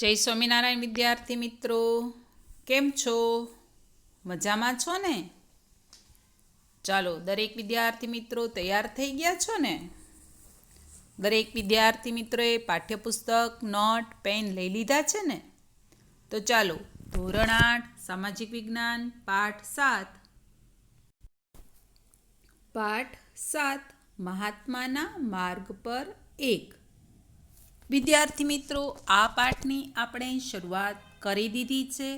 જય સ્વામિનારાયણ વિદ્યાર્થી મિત્રો. કેમ છો? મજામાં છો ને? ચાલો, દરેક વિદ્યાર્થી મિત્રો તૈયાર થઈ ગયા છો ને? દરેક વિદ્યાર્થી મિત્રોએ પાઠ્યપુસ્તક, નોટ, પેન લઈ લીધા છે ને? તો ચાલો, ધોરણ આઠ, સામાજિક વિજ્ઞાન, પાઠ સાત. પાઠ સાત, મહાત્માના માર્ગ પર એક. વિદ્યાર્થી મિત્રો, આ પાઠની આપણે શરૂઆત કરી દીધી છે.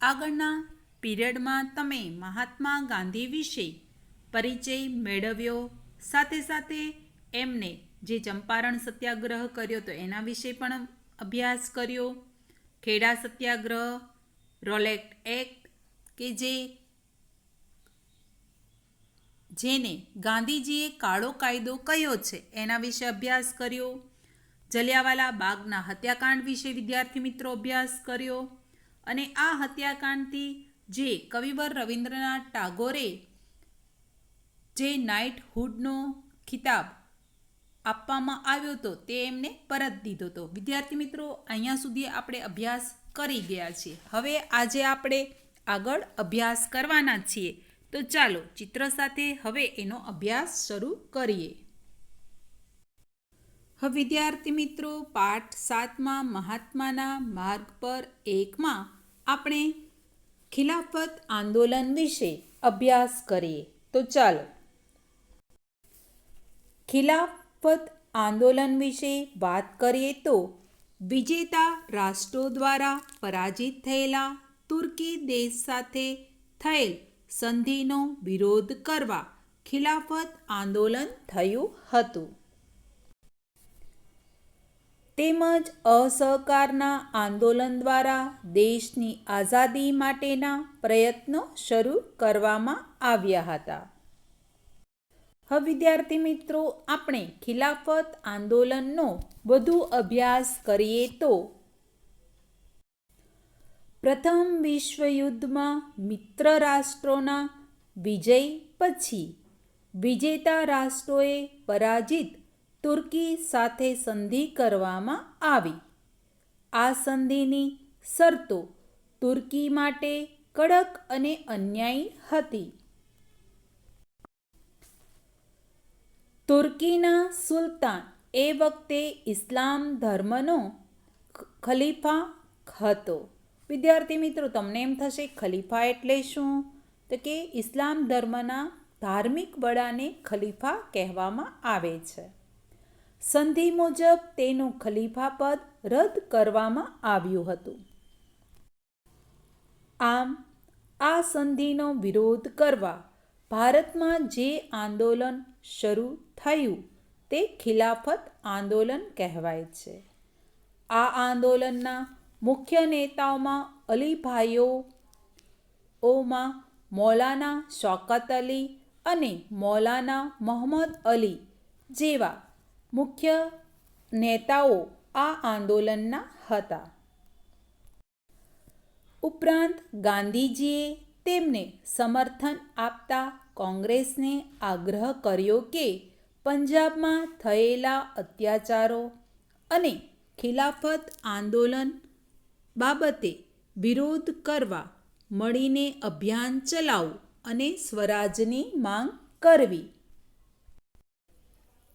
આગળના પીરિયડમાં તમે મહાત્મા ગાંધી વિશે પરિચય મેળવ્યો. સાથે સાથે એમને જે ચંપારણ સત્યાગ્રહ કર્યો તો એના વિશે પણ અભ્યાસ કર્યો. ખેડા સત્યાગ્રહ રોલેક્ટ એક્ટ કે જે જેને ગાંધીજીએ કાળો કાયદો કયો છે એના વિશે અભ્યાસ કર્યો. જલિયાવાલા બાગના હત્યાકાંડ વિશે વિદ્યાર્થી મિત્રો અભ્યાસ કર્યો અને આ હત્યાકાંડથી જે કવિવર રવિન્દ્રનાથ ટાગોરે જે નાઇટહુડનો ખિતાબ આપવામાં આવ્યો હતો તે એમને પરત દીધો હતો. વિદ્યાર્થી મિત્રો, અહીંયા સુધી આપણે અભ્યાસ કરી ગયા છીએ. હવે આજે આપણે આગળ અભ્યાસ કરવાના છીએ. તો ચાલો ચિત્ર સાથે હવે એનો અભ્યાસ શરૂ કરીએ. હવે વિદ્યાર્થી મિત્રો, પાઠ સાતમાં મહાત્માના માર્ગ પર એકમાં આપણે ખિલાફત આંદોલન વિશે અભ્યાસ કરીએ. તો ચાલો. ખિલાફત આંદોલન વિશે વાત કરીએ તો વિજેતા રાષ્ટ્રો દ્વારા પરાજિત થયેલા તુર્કી દેશ સાથે થયેલ સંધિનો વિરોધ કરવા ખિલાફત આંદોલન થયું હતું. તેમજ અસહકારના આંદોલન દ્વારા દેશની આઝાદી માટેના પ્રયત્નો શરૂ કરવામાં આવ્યા હતા. હવે વિદ્યાર્થી મિત્રો, આપણે ખિલાફત આંદોલનનો વધુ અભ્યાસ કરીએ તો પ્રથમ વિશ્વયુદ્ધમાં મિત્ર રાષ્ટ્રોના વિજય પછી વિજેતા રાષ્ટ્રોએ પરાજિત તુર્કી સાથે સંધિ કરવામાં આવી. આ સંધિની શરતો તુર્કી માટે કડક અને અન્યાયી હતી. તુર્કીના સુલતાન એ વખતે ઇસ્લામ ધર્મનો ખલીફા હતો. વિદ્યાર્થી મિત્રો, તમને એમ થશે, ખલીફા એટલે શું? તો કે ઇસ્લામ ધર્મના ધાર્મિક વડાને ખલીફા કહેવામાં આવે છે. સંધિ મુજબ તેનું ખલીફા પદ રદ કરવામાં આવ્યું હતું. આમ, આ સંધિનો વિરોધ કરવા ભારતમાં જે આંદોલન શરૂ થયું તે ખિલાફત આંદોલન કહેવાય છે. આ આંદોલનના મુખ્ય નેતાઓમાં અલીભાઈઓ, ઓમાં મૌલાના શોકત અલી અને મૌલાના મોહમ્મદ અલી જેવા મુખ્ય નેતાઓ આ આંદોલનના હતા. ઉપરાંત ગાંધીજીએ તેમને સમર્થન આપતા કોંગ્રેસને આગ્રહ કર્યો કે પંજાબમાં થયેલા અત્યાચારો અને ખિલાફત આંદોલન બાબતે વિરોધ કરવા મળીને અભિયાન ચલાવવું અને સ્વરાજની માંગ કરવી.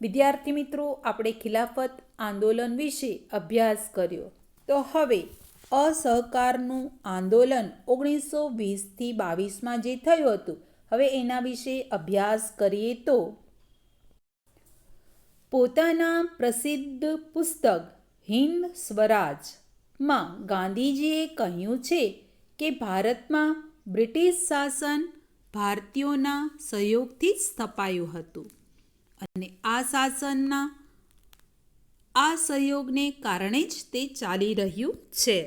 વિદ્યાર્થી મિત્રો, આપણે ખિલાફત આંદોલન વિશે અભ્યાસ કર્યો. તો હવે, અસહકારનું આંદોલન ઓગણીસો વીસથી બાવીસમાં જે થયું હતું, હવે એના વિશે અભ્યાસ કરીએ તો. પોતાના પ્રસિદ્ધ પુસ્તક હિન્દ સ્વરાજમાં ગાંધીજીએ કહ્યું છે કે ભારતમાં બ્રિટિશ શાસન ભારતીયોના સહયોગથી જ સ્થપાયું હતું. અને આ શાસનના આ સહયોગને કારણે જ તે ચાલી રહ્યું છે.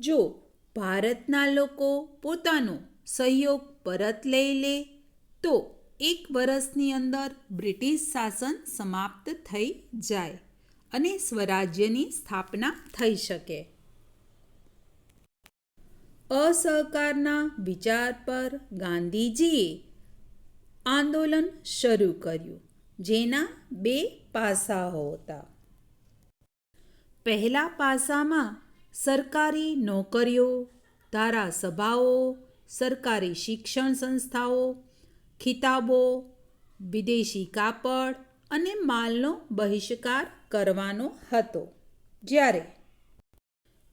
જો ભારતના લોકો પોતાનો સહયોગ પરત લઈ લે, તો એક વર્ષની અંદર બ્રિટિશ શાસન સમાપ્ત થઈ જાય અને સ્વરાજ્યની સ્થાપના થઈ શકે. અસહકારના વિચાર પર ગાંધીજીએ આંદોલન શરૂ કર્યું. જેના બે પાસાઓ હતા. પહેલા પાસામાં સરકારી નોકરીઓ, ધારાસભાઓ, સરકારી શિક્ષણ સંસ્થાઓ, ખિતાબો, વિદેશી કાપડ અને માલનો બહિષ્કાર કરવાનો હતો. જ્યારે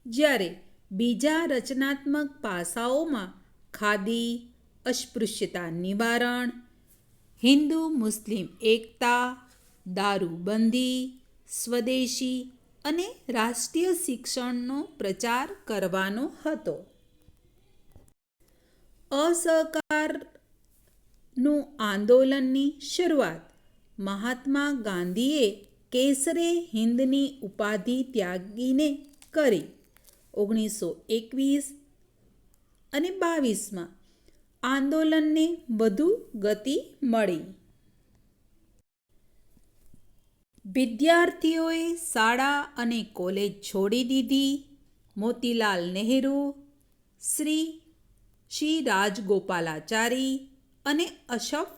જ્યારે બીજા રચનાત્મક પાસાઓમાં ખાદી, અસ્પૃશ્યતા નિવારણ હિન્દુ, મુસ્લિમ, એકતા, દારૂબંધી, સ્વદેશી અને રાષ્ટ્રીય શિક્ષણનો પ્રચાર કરવાનો હતો. અસહકારનું આંદોલનની શરૂઆત મહાત્મા ગાંધીએ કેસરે હિન્દની ઉપાધિ ત્યાગીને કરી. ઓગણીસો એકવીસ અને બાવીસમાં આંદોલનને વધુ ગતિ મળી. વિદ્યાર્થીઓએ શાળા અને કોલેજ છોડી દીધી. મોતીલાલ નહેરુ, શ્રી શ્રી રાજગોપાલાચારી અને અશફ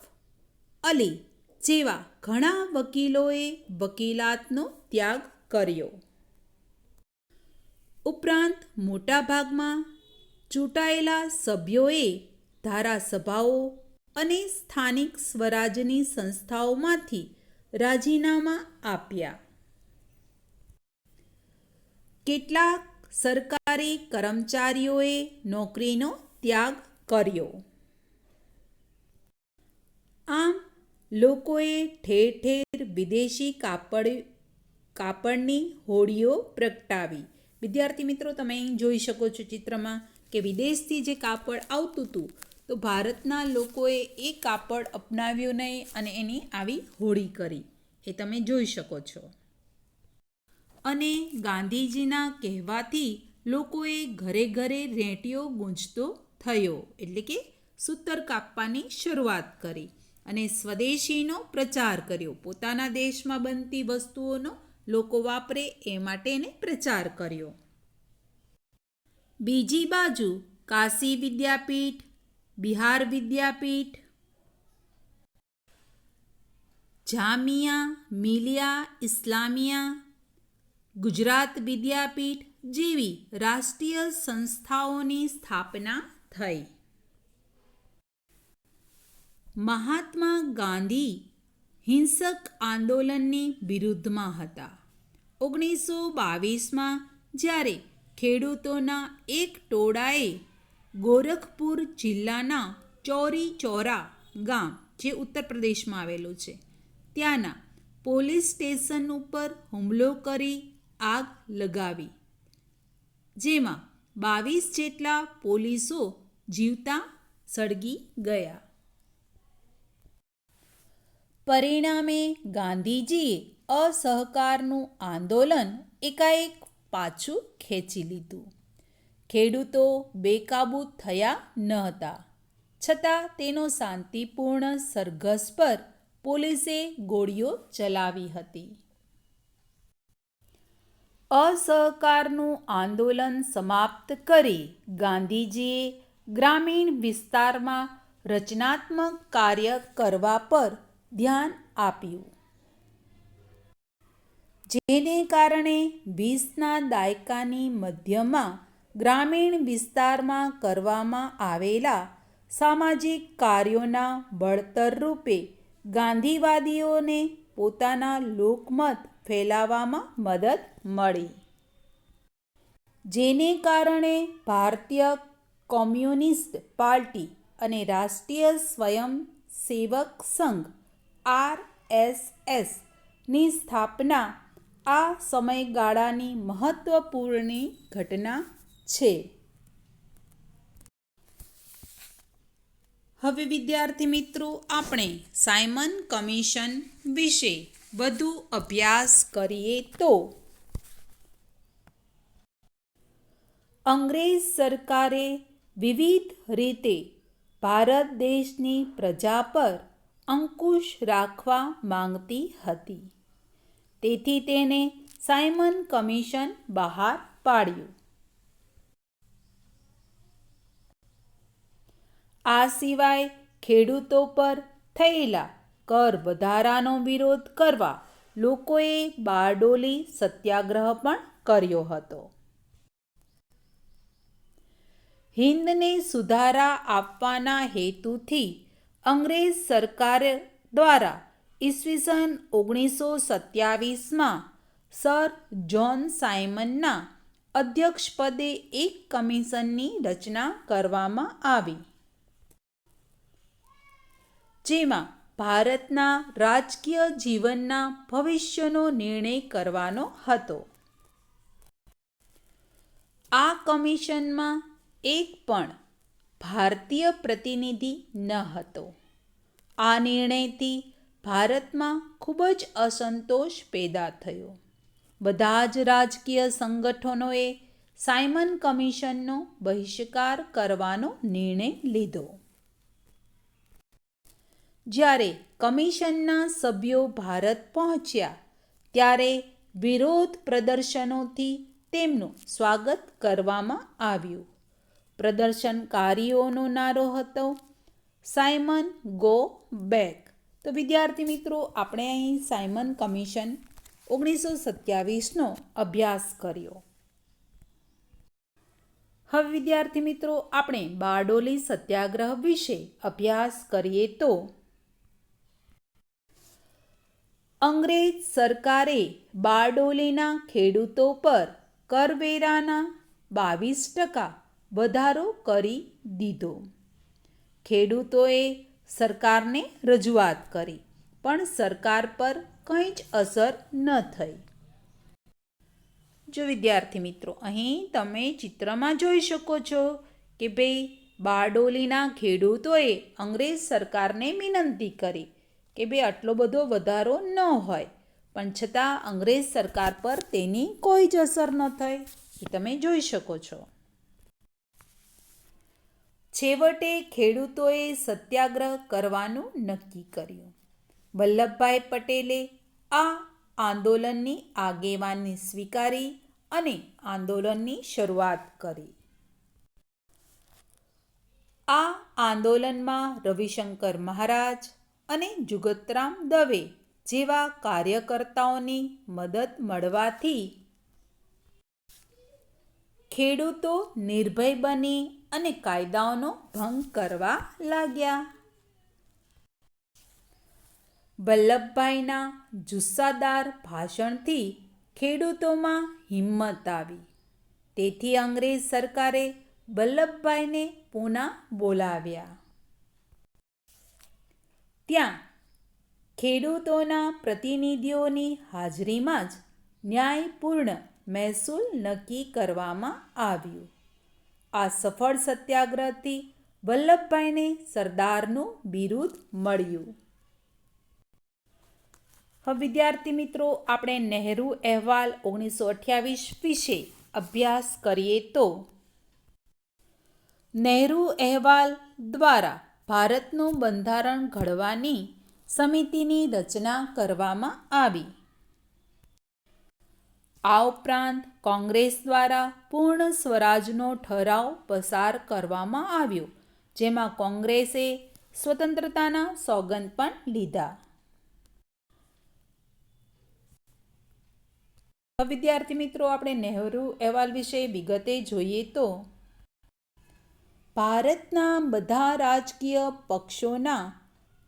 અલી જેવા ઘણા વકીલોએ વકીલાતનો ત્યાગ કર્યો. ઉપરાંત મોટાભાગમાં ચૂંટાયેલા સભ્યોએ ધારાસભાઓ અને સ્થાનિક સ્વરાજની સંસ્થાઓમાંથી રાજીનામા આપ્યા. કેટલાક સરકારી કર્મચારીઓએ નોકરીનો ત્યાગ કર્યો. આમ, લોકોએ ઠેર ઠેર વિદેશી કાપડ, કાપડની હોડીઓ પ્રગટાવી. વિદ્યાર્થી મિત્રો, તમે જોઈ શકો છો ચિત્રમાં કે વિદેશથી જે કાપડ આવતું હતું તો ભારતના લોકોએ એ કાપડ અપનાવ્યું નહીં અને એની આવી હોળી કરી. એ તમે જોઈ શકો છો. અને ગાંધીજીના કહેવાથી લોકોએ ઘરે ઘરે રેંટીઓ ગૂંજતો થયો. એટલે કે સૂતર કાપવાની શરૂઆત કરી અને સ્વદેશીનો પ્રચાર કર્યો. પોતાના દેશમાં બનતી વસ્તુઓનો લોકો વાપરે એ માટે એને પ્રચાર કર્યો. બીજી બાજુ કાશી વિદ્યાપીઠ બિહાર વિદ્યાપીઠ. જામિયા મિલિયા ઇસ્લામિયા. ગુજરાત વિદ્યાપીઠ જેવી રાષ્ટ્રીય સંસ્થાઓની સ્થાપના થઈ. મહાત્મા ગાંધી હિંસક આંદોલનની વિરુદ્ધમાં હતા. ઓગણીસો બાવીસમાં જ્યારે ખેડૂતોના એક ટોળાએ ગોરખપુર જિલ્લાના ચોરી ચોરા ગામ, જે ઉત્તર પ્રદેશમાં આવેલું છે. ત્યાંના પોલીસ સ્ટેશન ઉપર હુમલો કરી આગ લગાવી, જેમાં બાવીસ જેટલા પોલીસો જીવતા સળગી ગયા. પરિણામે ગાંધીજીએ અસહકારનું આંદોલન એકાએક પાછું ખેંચી લીધું. ખેડૂતો બેકાબૂ થયા ન હતા. છતાં તેનો શાંતિપૂર્ણ સરઘસ પર પોલીસે ગોળીઓ ચલાવી હતી. અસહકારનું આંદોલન સમાપ્ત કરી ગાંધીજીએ ગ્રામીણ વિસ્તારમાં રચનાત્મક કાર્ય કરવા પર ધ્યાન આપ્યું. જેને કારણે વીસના દાયકાની મધ્યમાં ગ્રામીણ વિસ્તારમાં કરવામાં આવેલા સામાજિક કાર્યોના બળતર રૂપે ગાંધીવાદીઓને પોતાના લોકમત ફેલાવવામાં મદદ મળી. જેને કારણે ભારતીય કોમ્યુનિસ્ટ પાર્ટી અને રાષ્ટ્રીય સ્વયંસેવક સંઘ આર એસ એસની સ્થાપના આ સમયગાળાની મહત્વપૂર્ણ ઘટના છે. હવે વિદ્યાર્થી મિત્રો, આપણે સાયમન કમિશન વિશે વધુ અભ્યાસ કરીએ તો. અંગ્રેજ સરકારે વિવિધ રીતે ભારત દેશની પ્રજા પર અંકુશ રાખવા માંગતી હતી. તેથી તેને સાયમન કમિશન બહાર પાડ્યું. આ સિવાય ખેડૂતો પર થયેલા કર વધારાનો વિરોધ કરવા લોકોએ બારડોલી સત્યાગ્રહ પણ કર્યો હતો. હિન્દને સુધારા આપવાના હેતુથી અંગ્રેજ સરકાર દ્વારા ઈસવીસન ઓગણીસો સત્યાવીસમાં સર જ્હોન સાયમનના અધ્યક્ષપદે એક કમિશનની રચના કરવામાં આવી. જેમાં ભારતના રાજકીય જીવનના ભવિષ્યનો નિર્ણય કરવાનો હતો. આ કમિશનમાં એક પણ ભારતીય પ્રતિનિધિ ન હતો. આ નિર્ણયથી ભારતમાં ખૂબ જ અસંતોષ પેદા થયો. બધા જ રાજકીય સંગઠનોએ સાયમન કમિશનનો બહિષ્કાર કરવાનો નિર્ણય લીધો. જ્યારે કમિશનના સભ્યો ભારત પહોંચ્યા, ત્યારે વિરોધ પ્રદર્શનોથી તેમનું સ્વાગત કરવામાં આવ્યું. પ્રદર્શનકારીઓનો નારો હતો, સાયમન ગો બેક તો વિદ્યાર્થી મિત્રો, આપણે અહીં સાયમન કમિશન ઓગણીસો સત્યાવીસનો અભ્યાસ કર્યો. હવે વિદ્યાર્થી મિત્રો, આપણે બારડોલી સત્યાગ્રહ વિશે અભ્યાસ કરીએ તો અંગ્રેજ સરકારે બારડોલીના ખેડૂતો પર કરવેરાના બાવીસ ટકા વધારો કરી દીધો. ખેડૂતોએ સરકારને રજૂઆત કરી, પણ સરકાર પર કંઈ જ અસર ન થઈ. જો વિદ્યાર્થી મિત્રો, અહીં તમે ચિત્રમાં જોઈ શકો છો કે ભાઈ બારડોલીના ખેડૂતોએ અંગ્રેજ સરકારને વિનંતી કરી કે ભાઈ આટલો બધો વધારો ન હોય. પણ છતાં અંગ્રેજ સરકાર પર તેની કોઈ જ અસર ન થઈ. એ તમે જોઈ શકો છો. છેવટે ખેડૂતોએ સત્યાગ્રહ કરવાનું નક્કી કર્યું. વલ્લભભાઈ પટેલે આ આંદોલનની આગેવાની સ્વીકારી અને આંદોલનની શરૂઆત કરી. આ આંદોલનમાં રવિશંકર મહારાજ અને જુગતરામ દવે જેવા કાર્યકર્તાઓની મદદ મળવાથી ખેડૂતો નિર્ભય બની અને કાયદાઓનો ભંગ કરવા લાગ્યા. વલ્લભભાઈના જુસ્સાદાર ભાષણથી ખેડૂતોમાં હિંમત આવી. તેથી અંગ્રેજ સરકારે વલ્લભભાઈને પૂના બોલાવ્યા. ત્યાં ખેડૂતોના પ્રતિનિધિઓની હાજરીમાં જ ન્યાયપૂર્ણ મહેસૂલ નક્કી કરવામાં આવ્યું. આ સફળ સત્યાગ્રહથી વલ્લભભાઈને સરદારનું બિરુદ મળ્યું. હવે વિદ્યાર્થી મિત્રો, આપણે નહેરુ અહેવાલ ઓગણીસો અઠ્યાવીસ વિશે અભ્યાસ કરીએ તો. નહેરુ અહેવાલ દ્વારા ભારતનું બંધારણ ઘડવાની સમિતિની રચના કરવામાં આવી. આ ઉપરાંત કોંગ્રેસ દ્વારા પૂર્ણ સ્વરાજનો ઠરાવ પસાર કરવામાં આવ્યો, જેમાં કોંગ્રેસે સ્વતંત્રતાના સોગંદ પણ લીધા. વિદ્યાર્થી મિત્રો, આપણે નહેરુ અહેવાલ વિશે વિગતે જોઈએ તો ભારતના બધા રાજકીય પક્ષોના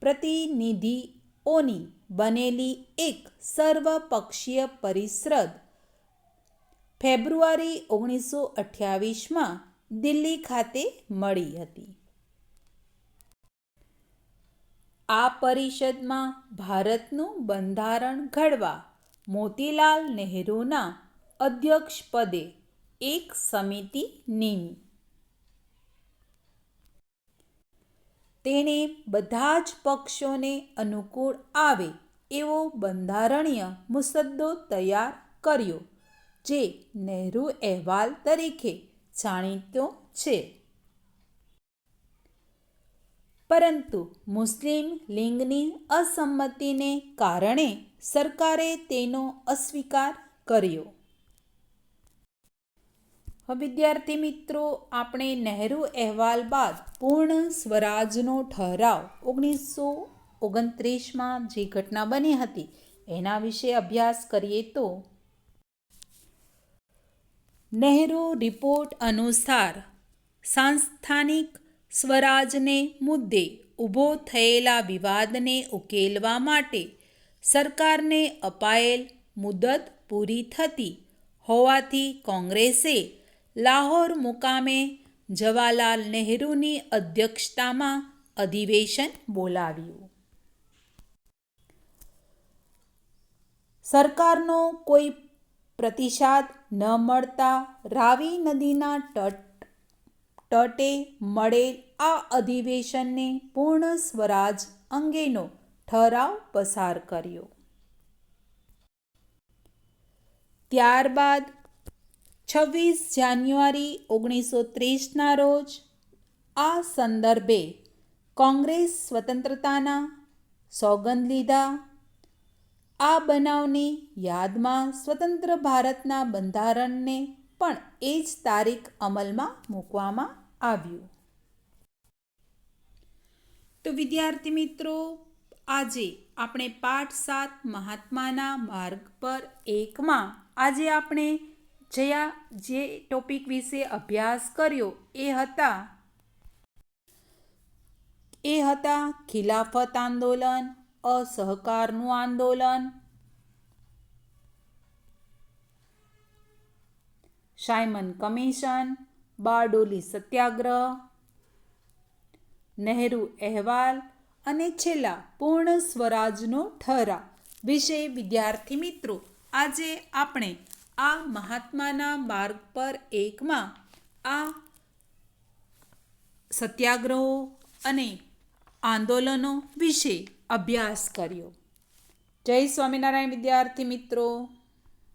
પ્રતિનિધિઓની બનેલી એક સર્વપક્ષીય પરિષદ ફેબ્રુઆરી ઓગણીસો અઠ્યાવીસમાં દિલ્હી ખાતે મળી હતી. આ પરિષદમાં ભારતનું બંધારણ ઘડવા મોતીલાલ નહેરુના અધ્યક્ષપદે એક સમિતિ નિમી તેણે બધા જ પક્ષોને અનુકૂળ આવે એવો બંધારણીય મુસદ્દો તૈયાર કર્યો, જે નહેરુ અહેવાલ તરીકે જાણીતો છે. પરંતુ મુસ્લિમ લિંગની અસંમતિને કારણે સરકારે તેનો અસ્વીકાર કર્યો. વિદ્યાર્થી મિત્રો, આપણે નહેરુ અહેવાલ બાદ પૂર્ણ સ્વરાજનો ઠરાવ ઓગણીસો ઓગણત્રીસમાં જે ઘટના બની હતી, એના વિશે અભ્યાસ કરીએ તો. નહેરુ રિપોર્ટ અનુસાર, સાંસ્થાનિક સ્વરાજને મુદ્દે ઊભો થયેલા વિવાદને ઉકેલવા માટે સરકારને અપાયેલ મુદત પૂરી થતી હોવાથી કોંગ્રેસે લાહોર મુકામે જવાહરલાલ નહેરુની અધ્યક્ષતામાં અધિવેશન બોલાવ્યું. સરકારનો કોઈ પ્રતિસાદ ન મળતા રાવી નદીના તટ, તટે મળેલ આ અધિવેશનને પૂર્ણ સ્વરાજ અંગેનો ઠરાવ પસાર કર્યો. ત્યારબાદ છવ્વીસ જાન્યુઆરી ઓગણીસો ત્રીસના રોજ આ સંદર્ભે કોંગ્રેસ સ્વતંત્રતાના સોગંદ લીધા. આ બનાવની યાદમાં સ્વતંત્ર ભારતના બંધારણને પણ એ જ તારીખ અમલમાં મૂકવામાં આવ્યું. તો વિદ્યાર્થી મિત્રો, આજે આપણે પાઠ સાત મહાત્માના માર્ગ પર એકમાં આજે આપણે જયા જે ટોપિક વિશે અભ્યાસ કર્યો એ હતા. એ હતા ખિલાફત આંદોલન, અસહકારનું આંદોલન. Simon commission, Bardoli satyagraha. Nehru અહેવાલ અને છેલ્લા પૂર્ણ સ્વરાજનો ઠરાવ વિશે વિદ્યાર્થી મિત્રો, આજે આપણે આ મહાત્માના માર્ગ પર એકમાં આ સત્યાગ્રહો અને આંદોલનો વિશે અભ્યાસ કર્યો. જય સ્વામિનારાયણ, વિદ્યાર્થી મિત્રો.